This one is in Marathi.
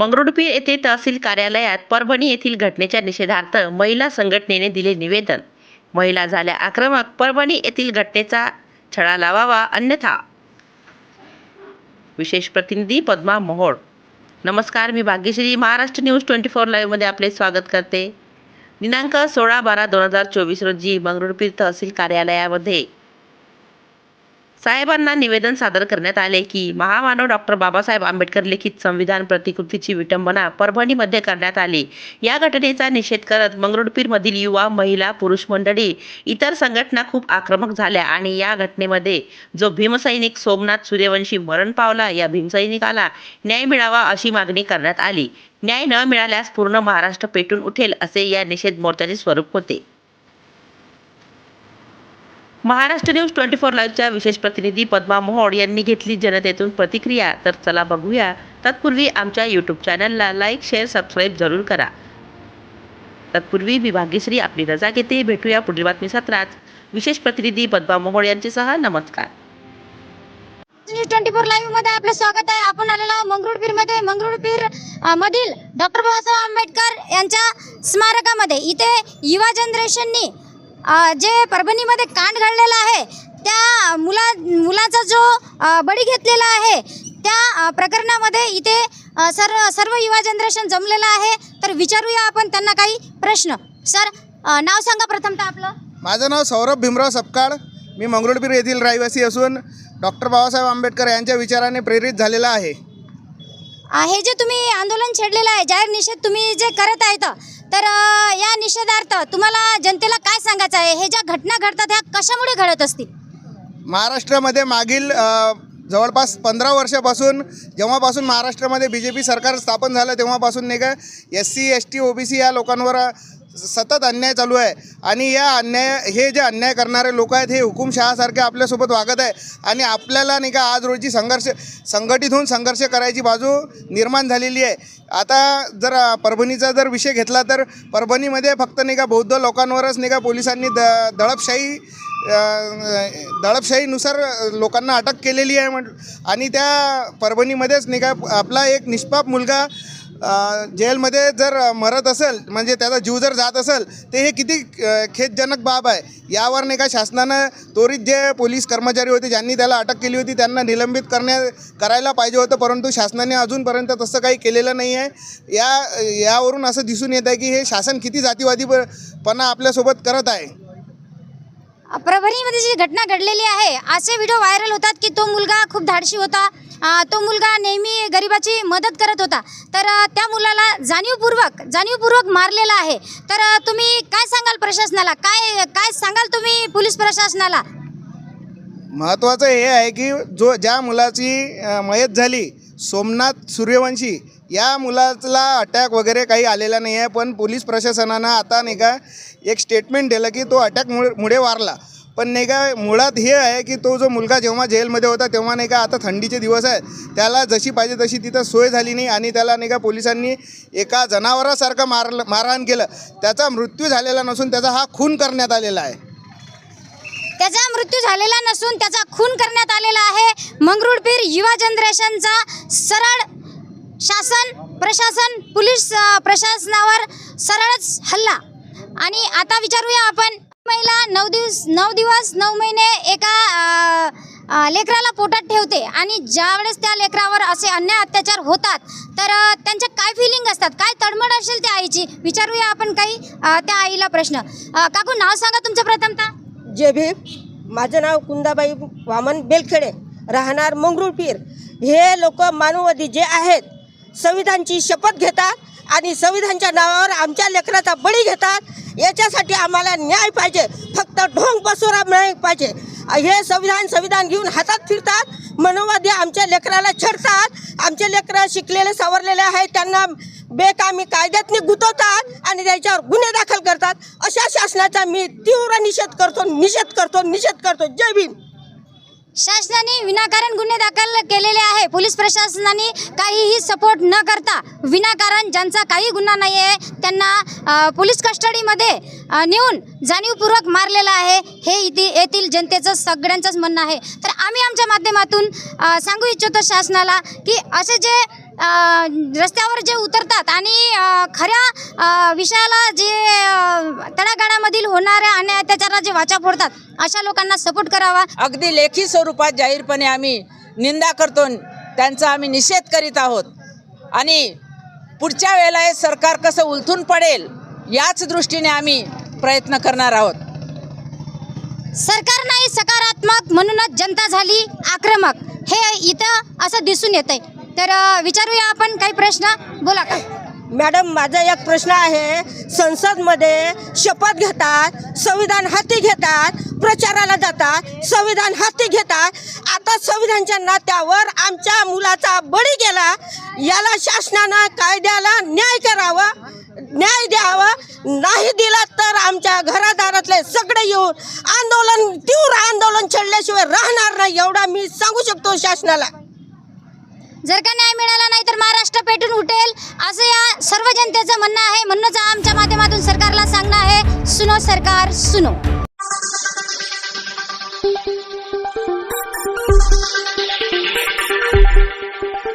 मंगरुळपीर येथे तहसील कार्यालयात परभणी येथील घटनेच्या निषेधार्थ महिला संघटनेने दिले निवेदन. महिला झाल्या आक्रमक परभणी येथील घटनेचा छडा लावावा अन्यथा. विशेष प्रतिनिधी पद्मा मोहोळ. नमस्कार मी Bhagyashree. Maharashtra news twenty four लाईव्हमध्ये आपले स्वागत करते. दिनांक सोळा बारा दोन हजार चोवीस रोजी मंगरुळपीर तहसील कार्यालयामध्ये साहेबांना निवेदन सादर करण्यात आले की महामानव डॉक्टर बाबासाहेब आंबेडकर लिखित संविधान प्रतिकृतीची विटंबना परभणीमध्ये करण्यात आली. या घटनेचा निषेध करत मंगरुळपीरमधील युवा महिला पुरुष मंडळी इतर संघटना खूप आक्रमक झाल्या आणि या घटनेमध्ये जो भीमसैनिक सोमनाथ सूर्यवंशी मरण पावला या भीमसैनिकाला न्याय मिळावा अशी मागणी करण्यात आली. न्याय न मिळाल्यास पूर्ण महाराष्ट्र पेटून उठेल असे या निषेध मोर्चाचे स्वरूप होते. महाराष्ट्र न्यूज ट्वेंटी फोर लाईव्हच्या विशेष प्रतिनिधी पद्मा मोहोळ यांनी घेतली जनतेतून प्रतिक्रिया. तर चला बघूया. तत्पूर्वी आमच्या यूट्यूब चॅनलला लाईक शेअर सबस्क्राईब जरूर करा. तत्पूर्वी मी भाग्यश्री आपली रजा घेते. भेटूया पुढील बातमी सत्रात विशेष प्रतिनिधी पद्मा मोहोळ सह नमस्कार. न्यूज ट्वेंटी फोर लाईव्हमध्ये आपलं स्वागत आहे. आपण आलेलो मंगरुळपीरमध्ये. मंगरुळपीर मधील डॉक्टर बाबासाहेब आंबेडकर यांच्या स्मारकामध्ये. इथे युवा जनरेशननी जे परभणीमध्ये कांड घडलेला आहे त्या मुला मुलाचा जो बळी घेतलेला आहे त्या प्रकरणामध्ये इथे सर्व सर्व युवा जनरेशन जमलेलं आहे. तर विचारूया आपण त्यांना काही प्रश्न. सर नाव सांगा प्रथमतः आपलं. माझं नाव सौरभ भीमराव सपकाळ. मी मंगरुळपीर येथील रहिवासी असून डॉक्टर बाबासाहेब आंबेडकर यांच्या विचाराने प्रेरित झालेला आहे. हे जे तुम्ही आंदोलन छेडलेलं आहे जाहीर निषेध तुम्ही जे करत आहेत तर या निषेधार्थ तुम्हाला जनतेला काय सांगायचं आहे? हे ज्या घटना घडतात ह्या कशामुळे घडत असतील? महाराष्ट्रामध्ये मागील अ, जवळपास पंधरा वर्षापासून जेव्हापासून महाराष्ट्रामध्ये बी जे पी सरकार स्थापन झालं तेव्हापासून नाही का S C S T O B C या लोकांवर सतत अन्याय चालू आहे. आणि या अन्याय हे जे अन्याय करणारे लोक आहेत हे हुकुमशहासारखे आपल्यासोबत वागत आहे. आणि आपल्याला नाही का आज रोजी संघर्ष संघटित होऊन संघर्ष करायची बाजू निर्माण झालेली आहे. आता जर परभणीचा जर विषय घेतला तर परभणीमध्ये फक्त नाही का बौद्ध लोकांवरच नाही का पोलिसांनी द दडपशाही दडपशाहीनुसार लोकांना अटक केलेली आहे म्हट आणि त्या परभणीमध्येच नाही का आपला एक निष्पाप मुलगा जेलमध्ये जर मरत असेल म्हणजे त्याचा जीव जर जात असेल ते हे किती खेदजनक बाब आहे. यावर नाही का शासनानं त्वरित जे पोलीस कर्मचारी होते ज्यांनी त्याला अटक केली होती त्यांना निलंबित करण्या करायला पाहिजे होतं परंतु शासनाने अजूनपर्यंत तसं काही केलेलं नाही आहे. या यावरून असं दिसून येत आहे की हे शासन किती जातीवादी पणा आपल्यासोबत करत आहे. अ, परभणीमध्ये जी घटना घडलेली आहे असे व्हिडिओ व्हायरल होतात की तो मुलगा खूप धाडशी होता. तो मुलगा नेहमी गरिबाची मदत करत होता. तर त्या मुलाला जाणीवपूर्वक जाणीवपूर्वक मारलेला आहे. तर तुम्ही काय सांगाल प्रशासनाला? काय काय सांगाल तुम्ही पोलीस प्रशासनाला? महत्त्वाचं हे आहे की जो ज्या मुलाची मयत झाली सोमनाथ सूर्यवंशी या मुलाला अटॅक वगैरे काही आलेला नाही आहे. पण पोलीस प्रशासनानं आता नाही का एक स्टेटमेंट दिलं की तो अटॅक मुळे वारला. पण नाही का मुळात हे आहे की तो जो मुलगा जेव्हा जेलमध्ये होता तेव्हा नाही का आता थंडीचे दिवस आहे त्याला जशी पाहिजे तशी तिथं सोय झाली नाही आणि त्याला नाही का पोलिसांनी एका जनावरासारखं मार मारहाण केलं. त्याचा मृत्यू झालेला नसून त्याचा हा खून करण्यात आलेला आहे. त्याचा मृत्यू झालेला नसून त्याचा खून करण्यात आलेला आहे. मंगरुळपीर युवा जनरेशनचा सरळ शासन प्रशासन पोलीस प्रशासनावर सरळच हल्ला. आणि आता विचारूया आपण महिला नऊ दिवस नऊ दिवस नऊ महिने एका लेकराला पोटात ठेवते आणि ज्यावेळेस त्या लेकरावर असे अन्याय अत्याचार होतात तर त्यांच्या काय फिलिंग असतात? काय तडमड असेल त्या आईची? विचारूया आपण काही त्या आईला प्रश्न. काकू नाव सांगा तुमचं प्रथमतः. जे भी माझं नाव कुंदाबाई वामन बेलखेडे. राहणार मंगरुळपीर हे लोक मानववादी जे आहेत संविधानची शपथ घेतात आणि संविधानच्या नावावर आमच्या लेकराचा बळी घेतात. याच्यासाठी आम्हाला न्याय पाहिजे. फक्त ढोंग बसोरा नाही पाहिजे. हे संविधान संविधान घेऊन हातात फिरतात. मनोवादी आमच्या लेकराला छडतात. आमचे लेकरं शिकलेले सावरलेले आहेत. त्यांना बेकामी कायद्यातनी गुंतवतात आणि त्याच्यावर गुन्हे दाखल करतात. अशा शासनाचा मी तीव्र निषेध करतो निषेध करतो निषेध करतो. जय भीम. शासनाने विनाकारण गुन्हे दाखल केलेले आहे. पोलीस प्रशासनाने काहीही सपोर्ट न करता विनाकारण ज्यांचा काही गुन्हा नाही आहे त्यांना पोलीस कस्टडीमध्ये नेऊन जाणीवपूर्वक मारलेलं आहे. हे इथे येथील जनतेचं सगळ्यांचंच म्हणणं आहे. तर आम्ही आमच्या माध्यमातून सांगू इच्छितो शासनाला की असे जे रस्त्यावर जे उतरतात आणि खऱ्या विषयाला जे तळागाळामधील होणाऱ्या अन्याय अत्याचाराला जे वाचा फोडतात अशा लोकांना सपोर्ट करावा. अगदी लेखी स्वरूपात जाहीरपणे आम्ही निंदा करतो त्यांचा आम्ही निषेध करीत आहोत. आणि पुढच्या वेळेला हे सरकार कसं उलथून पडेल याच दृष्टीने आम्ही प्रयत्न करणार आहोत. सरकार नाही सकारात्मक म्हणूनच जनता झाली आक्रमक. हे इथं असं दिसून येतंय. तर अ, विचारूया आपण काही प्रश्न? बोला का? मॅडम माझा एक प्रश्न आहे. संसदमध्ये शपथ घेतात संविधान हाती घेतात प्रचाराला जातात संविधान हाती घेतात. आता संविधानच्या नात्यावर आमच्या मुलाचा बळी गेला. याला शासनानं कायद्याला न्याय करावा न्याय द्यावा. नाही दिला तर आमच्या घरादारातले सगळे येऊन आंदोलन तीव्र आंदोलन छेडल्याशिवाय राहणार नाही एवढा मी सांगू शकतो शासनाला. जर का न्याय मिळाला नाही तर महाराष्ट्र पेटून उठेल असं या सर्व जनतेचं म्हणणं आहे म्हणूनच आमच्या माध्यमातून सरकारला सांगणं आहे सुनो सरकार सुनो